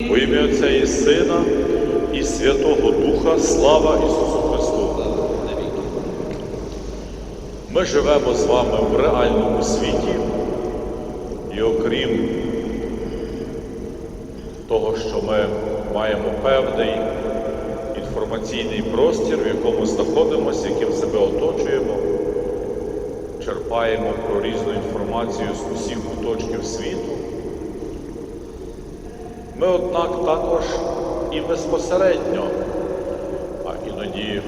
У ім'я Отця і Сина і Святого Духа, слава Ісусу Христу. Ми живемо з вами в реальному світі, і окрім того, що ми маємо певний інформаційний простір, в якому знаходимося, яким себе оточуємо, черпаємо про різну інформацію з усіх куточків світу. Ми, однак, також і безпосередньо, а іноді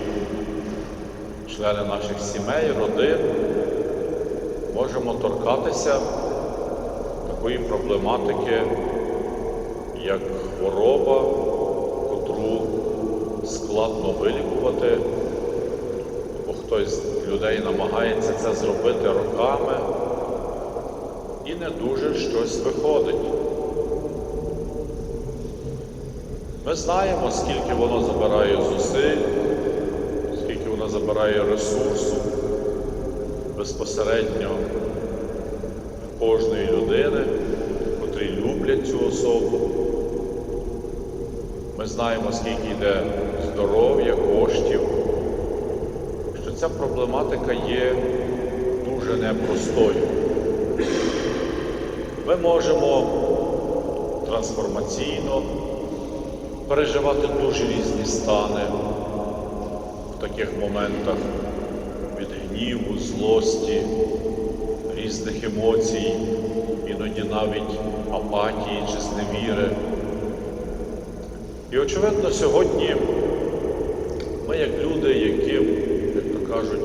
члени наших сімей, родин, можемо торкатися такої проблематики, як хвороба, котру складно вилікувати, бо хтось з людей намагається це зробити роками і не дуже щось виходить. Ми знаємо, скільки воно забирає зусиль, скільки воно забирає ресурсу безпосередньо кожної людини, котрі люблять цю особу. Ми знаємо, скільки йде здоров'я, коштів, що ця проблематика є дуже непростою. Ми можемо трансформаційно переживати дуже різні стани в таких моментах від гніву, злості, різних емоцій, іноді навіть апатії чи зневіри. І очевидно, сьогодні ми, як люди, яким, як то кажуть,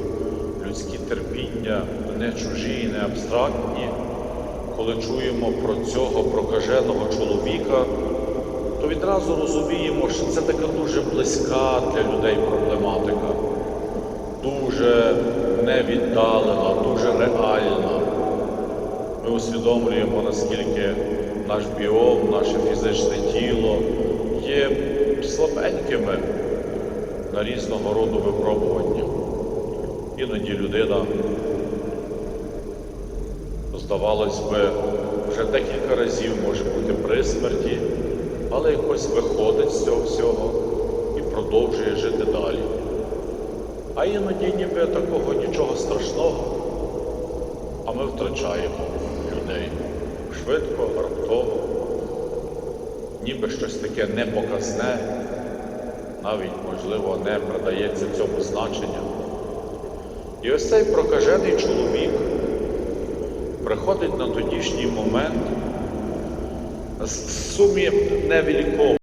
людські терпіння не чужі і не абстрактні, коли чуємо про цього прокаженого чоловіка, то відразу розуміємо, що це така дуже близька для людей проблематика, дуже невіддалена, дуже реальна. Ми усвідомлюємо, наскільки наш біом, наше фізичне тіло є слабенькими на різного роду випробування. Іноді людина, здавалось би, вже декілька разів може бути при смерті, але якось виходить з цього всього і продовжує жити далі. А іноді ніби такого нічого страшного, а ми втрачаємо людей швидко, раптово, ніби щось таке непоказне, навіть, можливо, не придається цьому значення. І ось цей прокажений чоловік приходить на тодішній момент сумі невеликою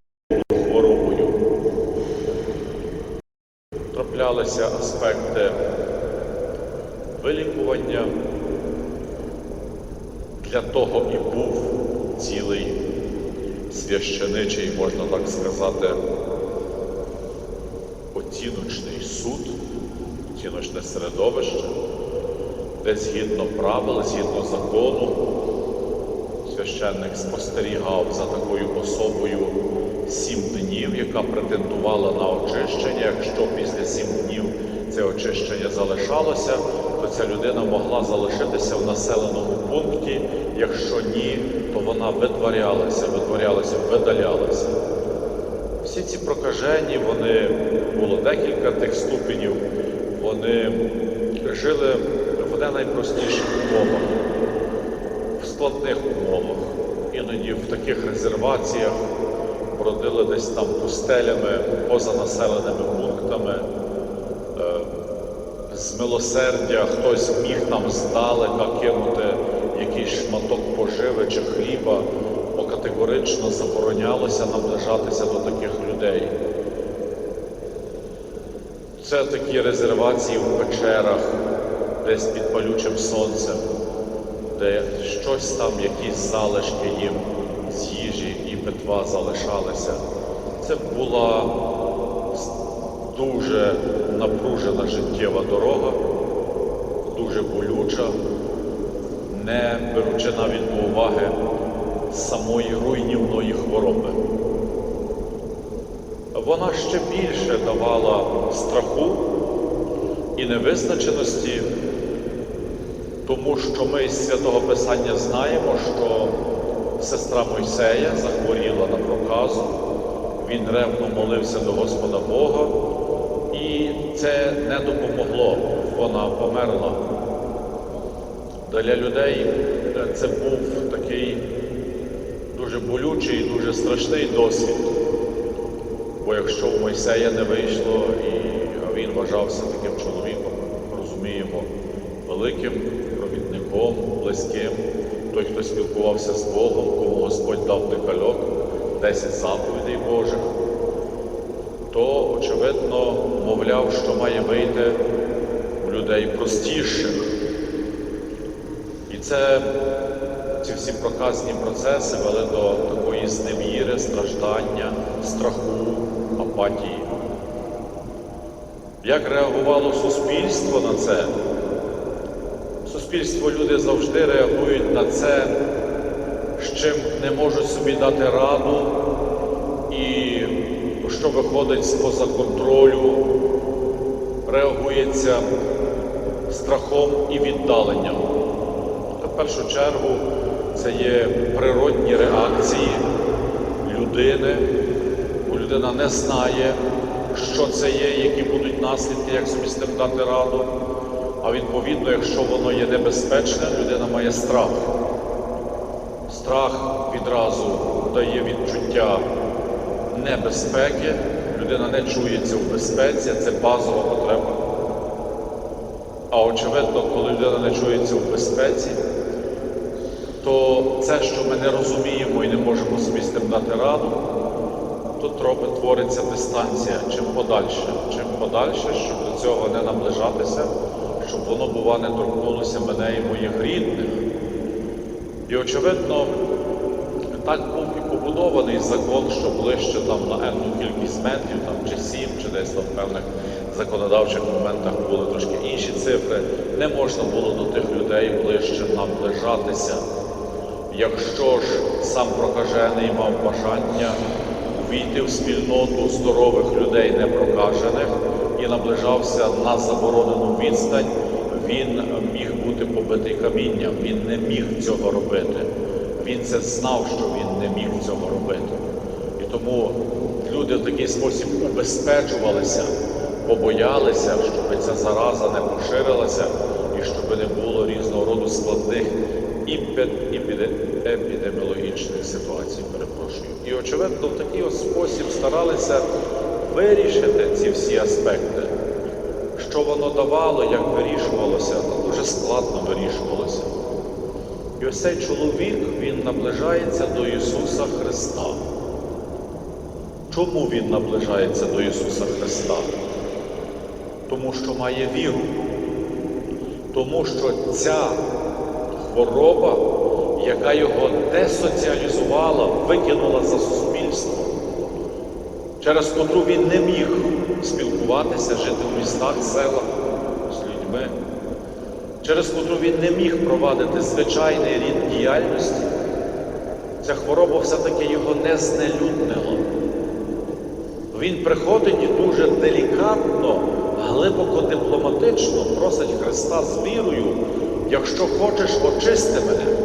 хворобою. Траплялися аспекти вилікування. Для того і був цілий священичий, можна так сказати, оціночний суд, оціночне середовище, де згідно правил, згідно закону, священник спостерігав за такою особою сім днів, яка претендувала на очищення. Якщо після сім днів це очищення залишалося, то ця людина могла залишитися в населеному пункті. Якщо ні, то вона видворялася, видворялася, видалялася. Всі ці прокажені, вони було декілька тих ступенів, вони жили в найпростіших умовах, складних умовах, іноді в таких резерваціях бродили десь там пустелями, поза населеними пунктами. З милосердя хтось міг нам здалека кинути якийсь шматок поживи чи хліба, бо категорично заборонялося наближатися до таких людей. Це такі резервації в печерах, десь під палючим сонцем, де щось там, якісь залишки їм з їжі і питва залишалися. Це була дуже напружена життєва дорога, дуже болюча, не беручи навіть до уваги самої руйнівної хвороби. Вона ще більше давала страху і невизначеності, тому що ми з Святого Писання знаємо, що сестра Мойсея захворіла на проказу, він ревно молився до Господа Бога, і це не допомогло, вона померла. Для людей е, це був такий дуже болючий і дуже страшний досвід. Бо якщо у Мойсея не вийшло, і він вважався таким чоловіком, розуміємо, великим провідником, близьким, той, хто спілкувався з Богом, кому Господь дав декальок, 10 заповідей Божих, то, очевидно, мовляв, що має вийти у людей простіших. І це ці всі проказні процеси вели до такої зневіри, страждання, страху, апатії. Як реагувало суспільство на це? Суспільство люди завжди реагують на це, з чим не можуть собі дати раду, і що виходить з-поза контролю, реагується страхом і віддаленням. В першу чергу це є природні реакції людини, бо людина не знає, що це є, які будуть наслідки, як собі з тим дати раду. А відповідно, якщо воно є небезпечне, людина має страх. Страх відразу дає відчуття небезпеки, людина не чується в безпеці, це базова потреба. А очевидно, коли людина не чується в безпеці, то це, що ми не розуміємо і не можемо собі з тим дати раду, то трохи твориться дистанція, чим подальше, чим подальше, щоб до цього не наближатися, щоб воно, бува, не торкнулося мене і моїх рідних. І, очевидно, так був і побудований закон, що ближче там на енну кількість метрів, там, чи сім, чи десь там в певних законодавчих моментах були трошки інші цифри. Не можна було до тих людей ближче наближатися. Якщо ж сам прокажений мав бажання увійти в спільноту здорових людей непрокажених і наближався на заборонену відстань, він міг бути побитий камінням, він не міг цього робити. Він це знав, що він не міг цього робити. І тому люди в такий спосіб убезпечувалися, побоялися, щоб ця зараза не поширилася і щоб не було різного роду складних іпед- епіде- епідеміологічних ситуацій, перепрошую. І, очевидно, в такий ось спосіб старалися вирішити ці всі аспекти. Що воно давало, як вирішувалося, то дуже складно вирішувалося. І ось цей чоловік, він наближається до Ісуса Христа. Чому він наближається до Ісуса Христа? Тому що має віру. Тому що ця хвороба, яка його десоціалізувала, викинула за суспільство, через котру він не міг спілкуватися, жити в містах, селах з людьми, через котру він не міг провадити звичайний рід діяльності, ця хвороба все-таки його не знелюднила. Він приходить і дуже делікатно, глибоко дипломатично просить Христа з вірою, якщо хочеш, очисти мене.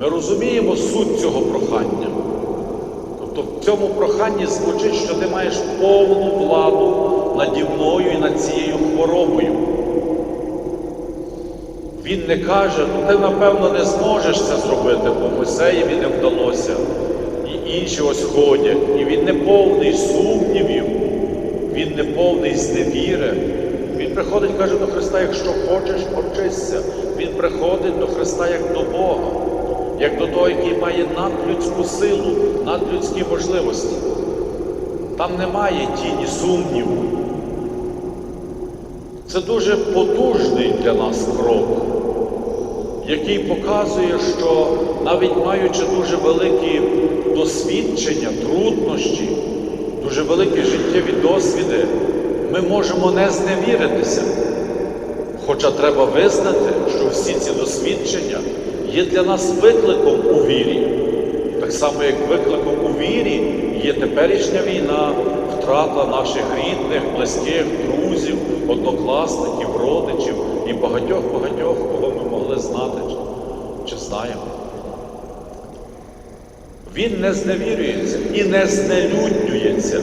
Ми розуміємо суть цього прохання. Тобто в цьому проханні звучить, що ти маєш повну владу наді мною і над цією хворобою. Він не каже, ну ти напевно не зможеш це зробити, бо Мойсеєві не вдалося. І інші ось ходять. І він не повний сумнівів, він не повний зневіри. Він приходить, каже до Христа, якщо хочеш, очисься. Він приходить до Христа як до Бога, як до того, який має надлюдську силу, надлюдські можливості. Там немає тіні сумніву. Це дуже потужний для нас крок, який показує, що навіть маючи дуже великі досвідчення, труднощі, дуже великі життєві досвіди, ми можемо не зневіритися. Хоча треба визнати, що всі ці досвідчення є для нас викликом у вірі. Так само, як викликом у вірі є теперішня війна, втрата наших рідних, близьких, друзів, однокласників, родичів і багатьох-багатьох, кого ми могли знати чи, знаємо. Він не зневірюється і не знелюднюється.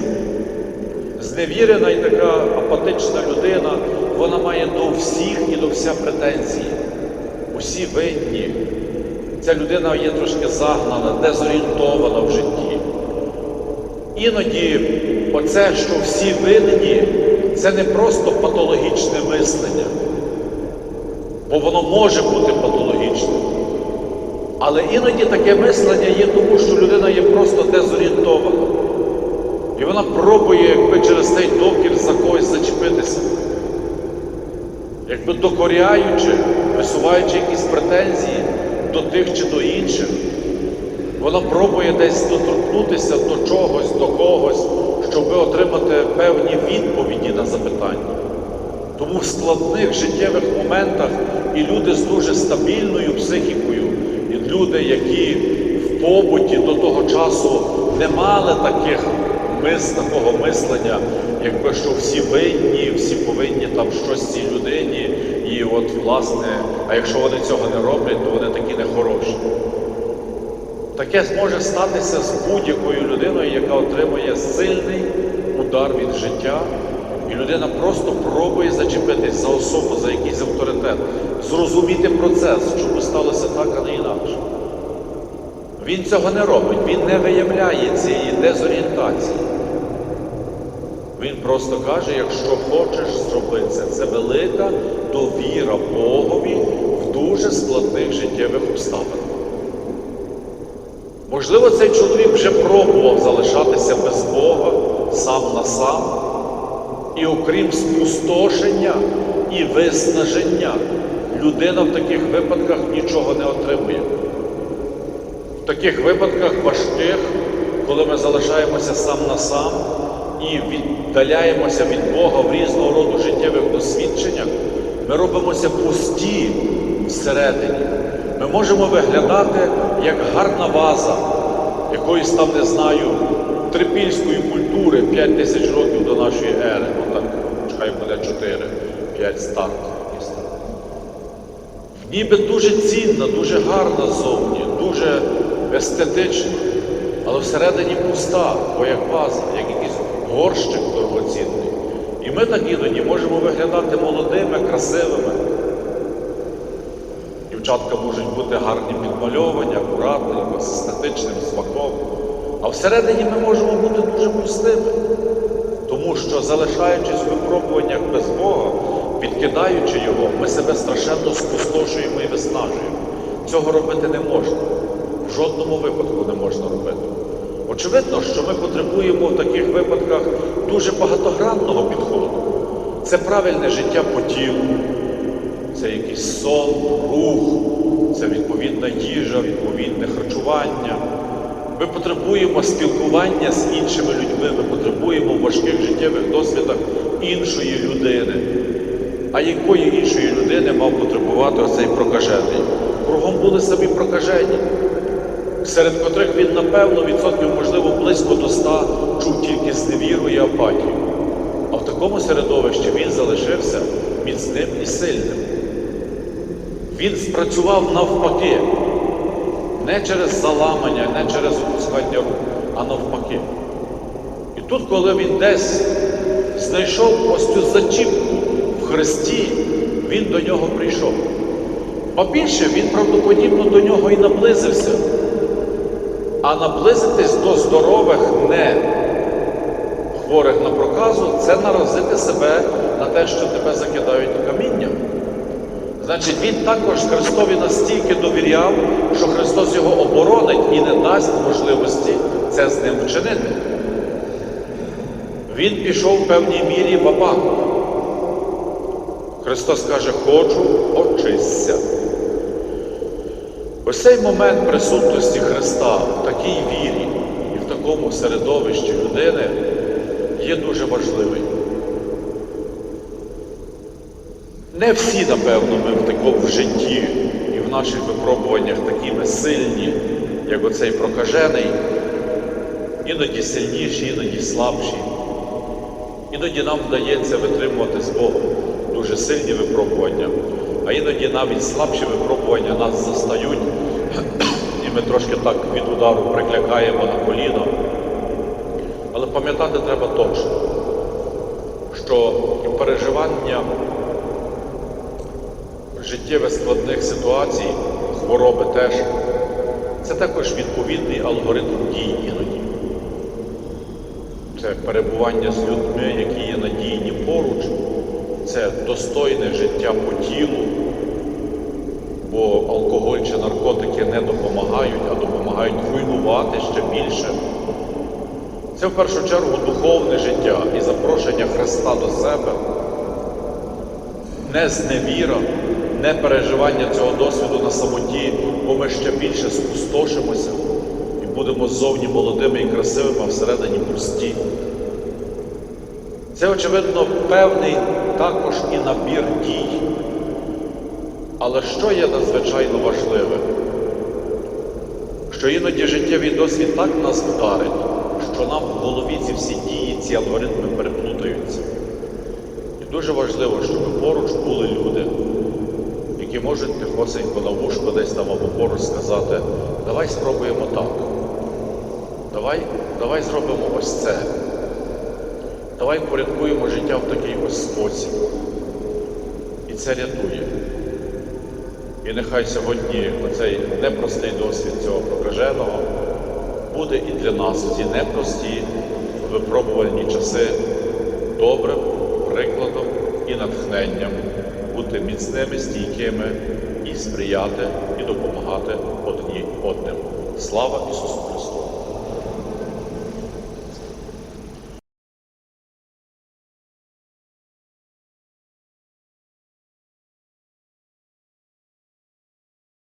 Зневірена і така апатична людина, вона має до всіх і до вся претензії. Усі винні. Ця людина є трошки загнана, дезорієнтована в житті. Іноді оце, що всі винні, це не просто патологічне мислення, бо воно може бути патологічним. Але іноді таке мислення є тому, що людина є просто дезорієнтована. І вона пробує, якби через цей докір за когось зачепитися. Якби докоряючи, висуваючи якісь претензії до тих чи до інших, вона пробує десь доторкнутися до чогось, до когось, щоб отримати певні відповіді на запитання. Тому в складних життєвих моментах і люди з дуже стабільною психікою, і люди, які в побуті до того часу не мали таких мис, такого мислення, якби що всі винні, всі повинні там щось цій людині, і от власне, а якщо вони цього не роблять, то вони такі нехороші. Таке зможе статися з будь-якою людиною, яка отримує сильний удар від життя, і людина просто пробує зачепитись за особу, за якийсь авторитет, зрозуміти процес, чому сталося так, а не інакше. Він цього не робить, він не виявляє цієї дезорієнтації. Він просто каже, якщо хочеш зробити це, це велика довіра Богові в дуже складних життєвих обставинах. Можливо, цей чоловік вже пробував залишатися без Бога сам на сам, і окрім спустошення і виснаження, людина в таких випадках нічого не отримує. В таких випадках важких, коли ми залишаємося сам на сам і віддаляємося від Бога в різного роду життєвих досвідченнях, ми робимося пусті всередині. Ми можемо виглядати як гарна ваза якоїсь там, не знаю, трипільської культури 5 тисяч років до нашої ери. Ну так, хай буде 4, 5 стартів. Ніби дуже цінна, дуже гарна зовні, дуже естетична, але всередині пуста, бо як ваза, як горщик дорогоцінний. І ми так іноді можемо виглядати молодими, красивими. Дівчатка можуть бути гарні підмальовані, акуратні, з естетичним смаком. А всередині ми можемо бути дуже пустими. Тому що, залишаючись в випробуваннях без Бога, підкидаючи його, ми себе страшенно спустошуємо і виснажуємо. Цього робити не можна. В жодному випадку не можна робити. Очевидно, що ми потребуємо в таких випадках дуже багатогранного підходу. Це правильне життя по тілу, це якийсь сон, рух, це відповідна їжа, відповідне харчування. Ми потребуємо спілкування з іншими людьми, ми потребуємо в важких життєвих досвідах іншої людини. А якої іншої людини мав потребувати оцей прокажений? Кругом були самі прокажені, серед котрих він, напевно, відсотків, можливо, близько до ста чув тільки зневіру і апатію. А в такому середовищі він залишився міцним і сильним. Він спрацював навпаки, не через заламання, не через опускання рук, а навпаки. І тут, коли він десь знайшов ось цю зачіпку в Христі, він до нього прийшов. А більше він правдоподібно до нього і наблизився. А наблизитись до здорових, не хворих на проказу, це наразити себе на те, що тебе закидають камінням. Значить, він також Христові настільки довіряв, що Христос його оборонить і не дасть можливості це з ним вчинити. Він пішов в певній мірі в абаку. Христос каже, хочу, очисься. Ось цей момент присутності Христа в такій вірі і в такому середовищі людини є дуже важливий. Не всі, напевно, ми в такому в житті і в наших випробуваннях такими сильні, як оцей прокажений, іноді сильніші, іноді слабші. Іноді нам вдається витримувати з Богом дуже сильні випробування, а іноді навіть слабші випробування нас застають, і ми трошки так від удару приклякаємо на коліно. Але пам'ятати треба точно, що переживання життєвих складних ситуацій, хвороби теж, це також відповідний алгоритм дій іноді. Це перебування з людьми, які є надійні поруч, це достойне життя по тілу, бо алкоголь чи наркотики не допомагають, а допомагають руйнувати ще більше. Це в першу чергу духовне життя і запрошення Христа до себе, не зневіра, не переживання цього досвіду на самоті, бо ми ще більше спустошимося і будемо ззовні молодими і красивими, а всередині пусті. Це, очевидно, певний також і набір дій. Але що є надзвичайно важливе? Що іноді життєвий досвід так нас вдарить, що нам в голові ці всі дії, ці алгоритми переплутаються. І дуже важливо, щоб поруч були люди, які можуть тихосенько на вушко десь там або поруч сказати, давай спробуємо так. Давай, давай зробимо ось це. Давай порядкуємо життя в такий ось спосіб. І це рятує. І нехай сьогодні оцей непростий досвід цього прокаженого буде і для нас в ці непрості випробувальні часи добрим прикладом і натхненням бути міцними, стійкими і сприяти і допомагати одні одним. Слава Ісусу!